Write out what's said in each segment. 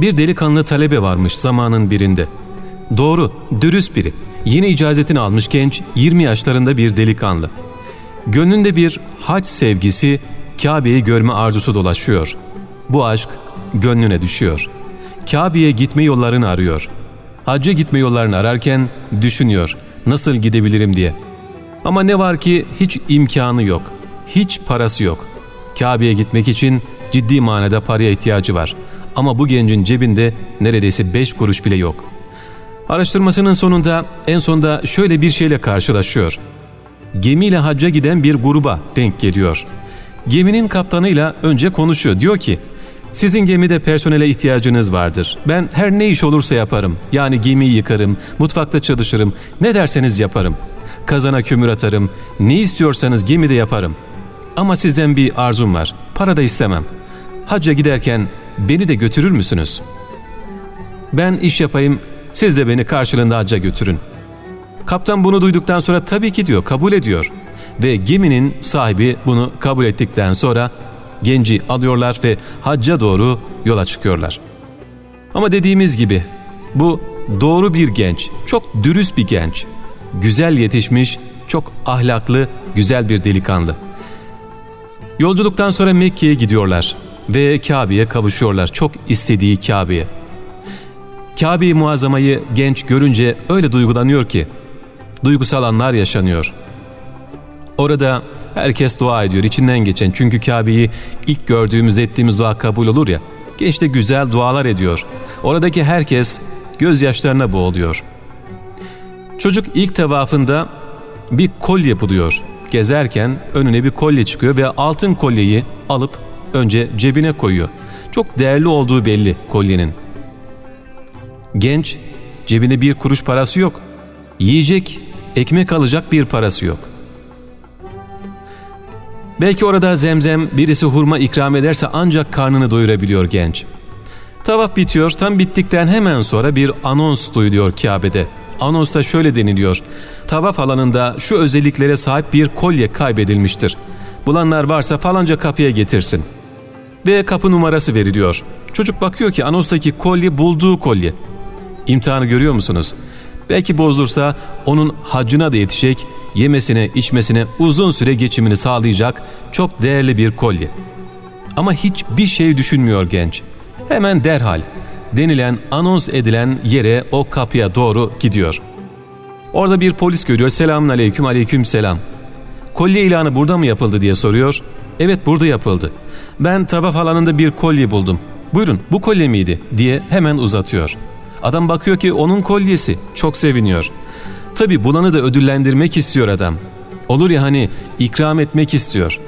Bir delikanlı talebe varmış zamanın birinde. Doğru, dürüst biri. Yeni icazetini almış genç, 20 yaşlarında bir delikanlı. Gönlünde bir hac sevgisi, Kabe'yi görme arzusu dolaşıyor. Bu aşk gönlüne düşüyor. Kabe'ye gitme yollarını arıyor. Hacca gitme yollarını ararken düşünüyor nasıl gidebilirim diye. Ama ne var ki hiç imkanı yok. Hiç parası yok. Kabe'ye gitmek için ciddi manada paraya ihtiyacı var. Ama bu gencin cebinde neredeyse beş kuruş bile yok. Araştırmasının sonunda en sonunda şöyle bir şeyle karşılaşıyor. Gemiyle hacca giden bir gruba denk geliyor. Geminin kaptanıyla önce konuşuyor. Diyor ki sizin gemide personele ihtiyacınız vardır. Ben her ne iş olursa yaparım. Yani gemiyi yıkarım, mutfakta çalışırım, ne derseniz yaparım. Kazana kömür atarım, ne istiyorsanız gemide yaparım. Ama sizden bir arzum var, para da istemem. Hacca giderken beni de götürür müsünüz? Ben iş yapayım, siz de beni karşılığında hacca götürün. Kaptan bunu duyduktan sonra tabii ki diyor, kabul ediyor. Ve geminin sahibi bunu kabul ettikten sonra genci alıyorlar ve hacca doğru yola çıkıyorlar. Ama dediğimiz gibi bu doğru bir genç, çok dürüst bir genç. Güzel yetişmiş, çok ahlaklı, güzel bir delikanlı. Yolculuktan sonra Mekke'ye gidiyorlar ve Kabe'ye kavuşuyorlar. Çok istediği Kabe'ye. Kabe-i Muazzama'yı genç görünce öyle duygulanıyor ki duygusal anlar yaşanıyor. Orada herkes dua ediyor içinden geçen çünkü Kabe'yi ilk gördüğümüzde ettiğimiz dua kabul olur ya. Genç de güzel dualar ediyor. Oradaki herkes gözyaşlarına boğuluyor. Çocuk ilk tevafında bir kolye buluyor. Gezerken önüne bir kolye çıkıyor ve altın kolyeyi alıp önce cebine koyuyor. Çok değerli olduğu belli kolyenin. Genç cebinde bir kuruş parası yok. Yiyecek, ekmek alacak bir parası yok. Belki orada zemzem birisi hurma ikram ederse ancak karnını doyurabiliyor genç. Tavaf bitiyor, tam bittikten hemen sonra bir anons duyuluyor Kabe'de. Anonsta şöyle deniliyor. Tavaf alanında şu özelliklere sahip bir kolye kaybedilmiştir. Bulanlar varsa falanca kapıya getirsin. Ve kapı numarası veriliyor. Çocuk bakıyor ki anonstaki kolye bulduğu kolye. İmtihanı görüyor musunuz? Belki bozulursa onun hacına da yetişecek, yemesine, içmesine uzun süre geçimini sağlayacak çok değerli bir kolye. Ama hiçbir şey düşünmüyor genç. Hemen derhal denilen anons edilen yere o kapıya doğru gidiyor. Orada bir polis görüyor. Selamun aleyküm aleyküm selam. Kolye ilanı burada mı yapıldı diye soruyor. Evet burada yapıldı. Ben tavaf alanında bir kolye buldum. Buyurun bu kolye miydi diye hemen uzatıyor. Adam bakıyor ki onun kolyesi. Çok seviniyor. Tabi bulanı da ödüllendirmek istiyor adam. Olur ya hani ikram etmek istiyor.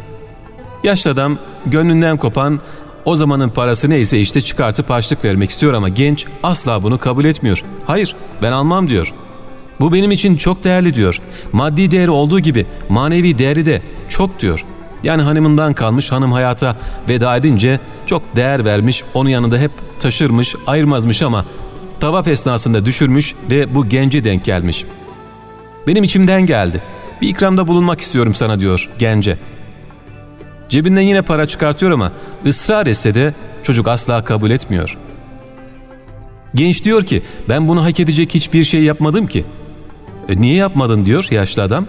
Yaşlı adam gönlünden kopan o zamanın parası neyse işte çıkartıp açlık vermek istiyor ama genç asla bunu kabul etmiyor. Hayır ben almam diyor. Bu benim için çok değerli diyor. Maddi değeri olduğu gibi manevi değeri de çok diyor. Yani hanımından kalmış hanım hayata veda edince çok değer vermiş onun yanında hep taşırmış ayırmazmış ama tavaf esnasında düşürmüş ve bu gence denk gelmiş. Benim içimden geldi. Bir ikramda bulunmak istiyorum sana diyor gence. Cebinden yine para çıkartıyor ama ısrar etse de çocuk asla kabul etmiyor. Genç diyor ki ben bunu hak edecek hiçbir şey yapmadım ki. E, niye yapmadın diyor yaşlı adam.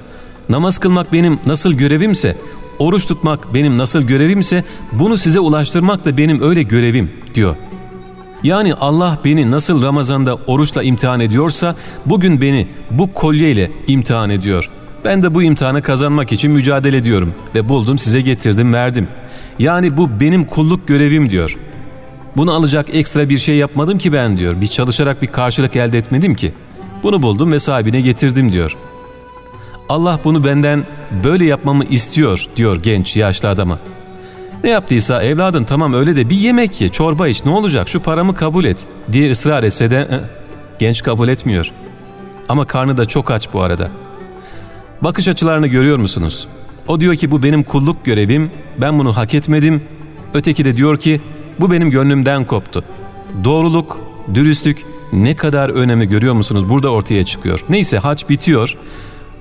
Namaz kılmak benim nasıl görevimse, oruç tutmak benim nasıl görevimse bunu size ulaştırmak da benim öyle görevim diyor. Yani Allah beni nasıl Ramazan'da oruçla imtihan ediyorsa bugün beni bu kolyeyle imtihan ediyor. Ben de bu imtihanı kazanmak için mücadele ediyorum ve buldum size getirdim verdim. Yani bu benim kulluk görevim diyor. Bunu alacak ekstra bir şey yapmadım ki ben diyor. Bir çalışarak bir karşılık elde etmedim ki. Bunu buldum ve sahibine getirdim diyor. Allah bunu benden böyle yapmamı istiyor diyor genç yaşlı adama. Ne yaptıysa evladın tamam öyle de bir yemek ye, çorba iç ne olacak şu paramı kabul et diye ısrar etse de genç kabul etmiyor. Ama karnı da çok aç bu arada. Bakış açılarını görüyor musunuz? O diyor ki bu benim kulluk görevim, ben bunu hak etmedim. Öteki de diyor ki bu benim gönlümden koptu. Doğruluk, dürüstlük ne kadar önemi görüyor musunuz? Burada ortaya çıkıyor. Neyse hac bitiyor.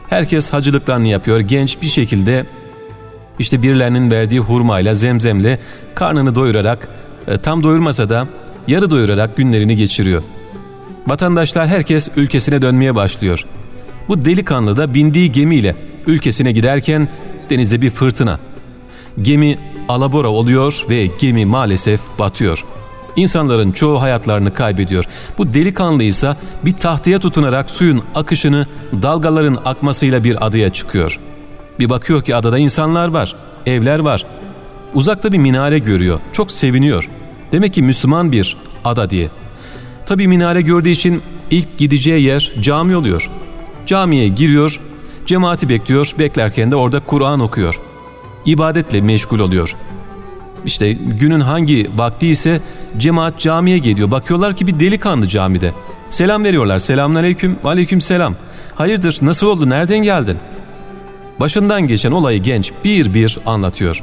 Herkes hacılıklarını yapıyor. Genç bir şekilde işte birilerinin verdiği hurmayla, zemzemle karnını doyurarak e, tam doyurmasa da yarı doyurarak günlerini geçiriyor. Vatandaşlar herkes ülkesine dönmeye başlıyor. Bu delikanlı da bindiği gemiyle ülkesine giderken denizde bir fırtına. Gemi alabora oluyor ve gemi maalesef batıyor. İnsanların çoğu hayatlarını kaybediyor. Bu delikanlı ise bir tahtaya tutunarak suyun akışını dalgaların akmasıyla bir adaya çıkıyor. Bir bakıyor ki adada insanlar var, evler var. Uzakta bir minare görüyor, çok seviniyor. Demek ki Müslüman bir ada diye. Tabi minare gördüğü için ilk gideceği yer cami oluyor. Camiye giriyor, cemaati bekliyor, beklerken de orada Kur'an okuyor. İbadetle meşgul oluyor. İşte günün hangi vakti ise cemaat camiye geliyor. Bakıyorlar ki bir delikanlı camide. Selam veriyorlar. Selamünaleyküm. Aleyküm selam. Hayırdır nasıl oldu nereden geldin? Başından geçen olayı genç bir bir anlatıyor.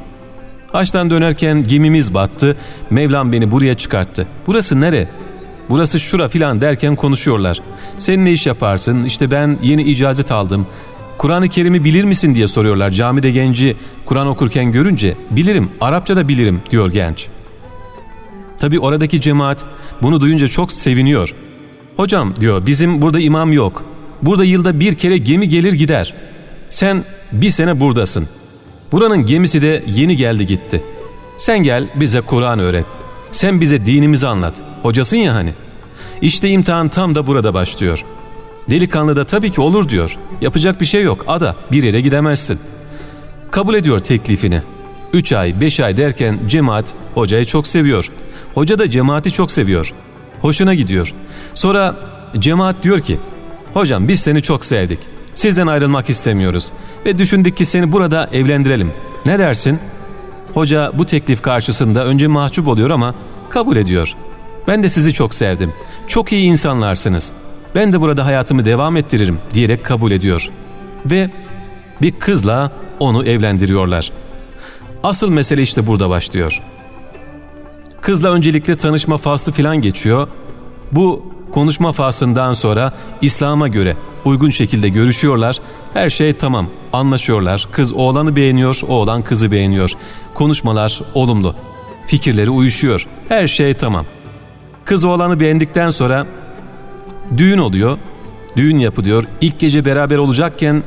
Haçtan dönerken gemimiz battı. Mevlam beni buraya çıkarttı. Burası nere? Burası şura filan derken konuşuyorlar. Sen ne iş yaparsın? İşte ben yeni icazet aldım. Kur'an-ı Kerim'i bilir misin diye soruyorlar. Camide genci Kur'an okurken görünce bilirim, Arapça da bilirim diyor genç. Tabi oradaki cemaat bunu duyunca çok seviniyor. Hocam diyor bizim burada imam yok. Burada yılda bir kere gemi gelir gider. Sen bir sene buradasın. Buranın gemisi de yeni geldi gitti. Sen gel bize Kur'an öğret. Sen bize dinimizi anlat. Hocasın ya hani. İşte imtihan tam da burada başlıyor. Delikanlı da tabii ki olur diyor. Yapacak bir şey yok. Ada bir yere gidemezsin. Kabul ediyor teklifini. Üç ay, beş ay derken cemaat hocayı çok seviyor. Hoca da cemaati çok seviyor. Hoşuna gidiyor. Sonra cemaat diyor ki, hocam biz seni çok sevdik. Sizden ayrılmak istemiyoruz. Ve düşündük ki seni burada evlendirelim. Ne dersin? Hoca bu teklif karşısında önce mahcup oluyor ama kabul ediyor. Ben de sizi çok sevdim. Çok iyi insanlarsınız. Ben de burada hayatımı devam ettiririm diyerek kabul ediyor. Ve bir kızla onu evlendiriyorlar. Asıl mesele işte burada başlıyor. Kızla öncelikle tanışma faslı filan geçiyor. Bu konuşma faslından sonra İslam'a göre uygun şekilde görüşüyorlar. Her şey tamam, anlaşıyorlar. Kız oğlanı beğeniyor, oğlan kızı beğeniyor. Konuşmalar olumlu. Fikirleri uyuşuyor. Her şey tamam. Kız oğlanı beğendikten sonra düğün oluyor. Düğün yapılıyor. İlk gece beraber olacakken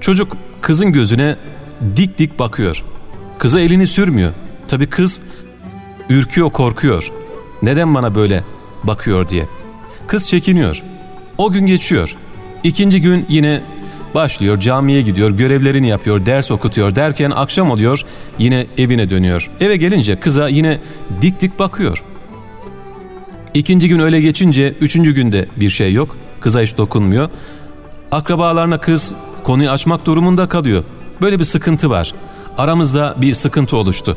çocuk kızın gözüne dik dik bakıyor. Kıza elini sürmüyor. Tabi kız ürküyor, korkuyor. Neden bana böyle bakıyor diye. Kız çekiniyor. O gün geçiyor. İkinci gün yine başlıyor, camiye gidiyor, görevlerini yapıyor, ders okutuyor derken akşam oluyor, yine evine dönüyor. Eve gelince kıza yine dik dik bakıyor. İkinci gün öyle geçince üçüncü günde bir şey yok. Kıza hiç dokunmuyor. Akrabalarına kız konuyu açmak durumunda kalıyor. Böyle bir sıkıntı var. Aramızda bir sıkıntı oluştu.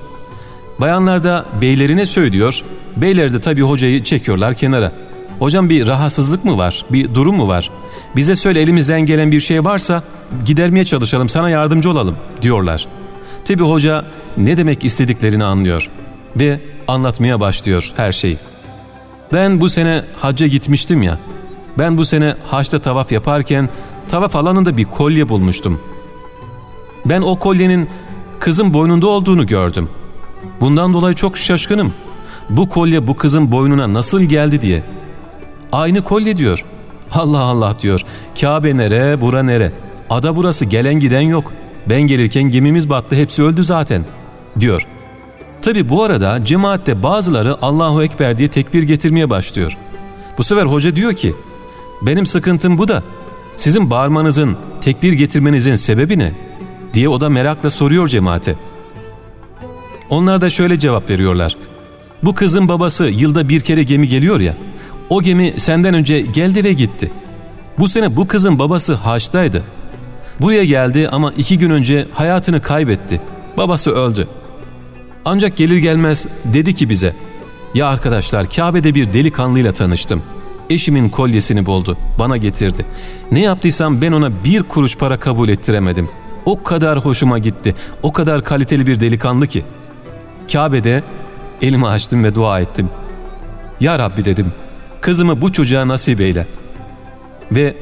Bayanlar da beylerine söylüyor. Beyler de tabii hocayı çekiyorlar kenara. Hocam bir rahatsızlık mı var? Bir durum mu var? Bize söyle elimizden gelen bir şey varsa gidermeye çalışalım sana yardımcı olalım diyorlar. Tabi hoca ne demek istediklerini anlıyor ve anlatmaya başlıyor her şeyi. Ben bu sene hacca gitmiştim ya. Ben bu sene haçta tavaf yaparken tavaf alanında bir kolye bulmuştum. Ben o kolyenin kızın boynunda olduğunu gördüm. Bundan dolayı çok şaşkınım. Bu kolye bu kızın boynuna nasıl geldi diye. Aynı kolye diyor. Allah Allah diyor. Kabe nere, bura nere? Ada burası gelen giden yok. Ben gelirken gemimiz battı hepsi öldü zaten diyor. Tabi bu arada cemaatte bazıları Allahu Ekber diye tekbir getirmeye başlıyor. Bu sefer hoca diyor ki benim sıkıntım bu da sizin bağırmanızın, tekbir getirmenizin sebebi ne? diye o da merakla soruyor cemaate. Onlar da şöyle cevap veriyorlar. Bu kızın babası yılda bir kere gemi geliyor ya. O gemi senden önce geldi ve gitti. Bu sene bu kızın babası haçtaydı. Buraya geldi ama iki gün önce hayatını kaybetti. Babası öldü. Ancak gelir gelmez dedi ki bize ya arkadaşlar Kabe'de bir delikanlıyla tanıştım. Eşimin kolyesini buldu. Bana getirdi. Ne yaptıysam ben ona bir kuruş para kabul ettiremedim. O kadar hoşuma gitti. O kadar kaliteli bir delikanlı ki. Kabe'de elimi açtım ve dua ettim. Ya Rabbi dedim. Kızımı bu çocuğa nasip eyle. Ve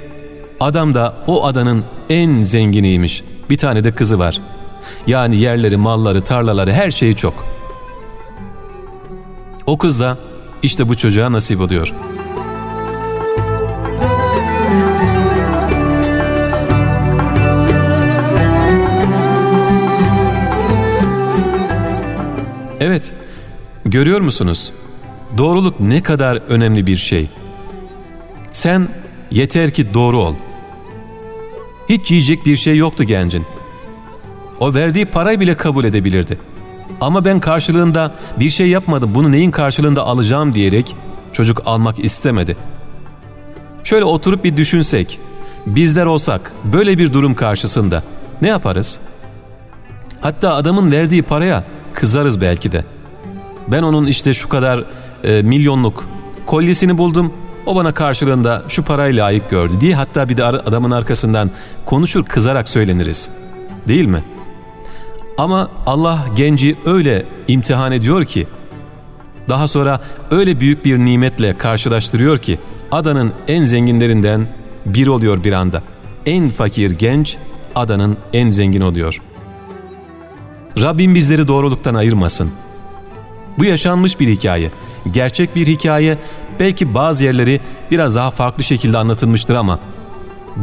adam da o adanın en zenginiymiş. Bir tane de kızı var. Yani yerleri, malları, tarlaları her şeyi çok. O kız da İşte bu çocuğa nasip oluyor. Görüyor musunuz? Doğruluk ne kadar önemli bir şey. Sen yeter ki doğru ol. Hiç yiyecek bir şey yoktu gencin. O verdiği parayı bile kabul edebilirdi. Ama ben karşılığında bir şey yapmadım, bunu neyin karşılığında alacağım diyerek çocuk almak istemedi. Şöyle oturup bir düşünsek, bizler olsak böyle bir durum karşısında ne yaparız? Hatta adamın verdiği paraya kızarız belki de. Ben onun işte şu kadar e, milyonluk kolyesini buldum. O bana karşılığında şu parayı layık gördü diye hatta bir de adamın arkasından konuşur kızarak söyleniriz. Değil mi? Ama Allah genci öyle imtihan ediyor ki daha sonra öyle büyük bir nimetle karşılaştırıyor ki adanın en zenginlerinden biri oluyor bir anda. En fakir genç adanın en zengin oluyor. Rabbim bizleri doğruluktan ayırmasın. Bu yaşanmış bir hikaye. Gerçek bir hikaye. Belki bazı yerleri biraz daha farklı şekilde anlatılmıştır ama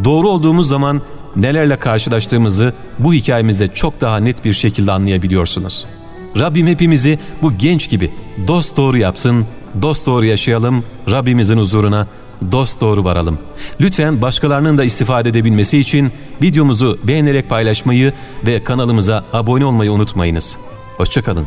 doğru olduğumuz zaman nelerle karşılaştığımızı bu hikayemizde çok daha net bir şekilde anlayabiliyorsunuz. Rabbim hepimizi bu genç gibi dost doğru yapsın, dost doğru yaşayalım, Rabbimizin huzuruna dost doğru varalım. Lütfen başkalarının da istifade edebilmesi için videomuzu beğenerek paylaşmayı ve kanalımıza abone olmayı unutmayınız. Hoşçakalın.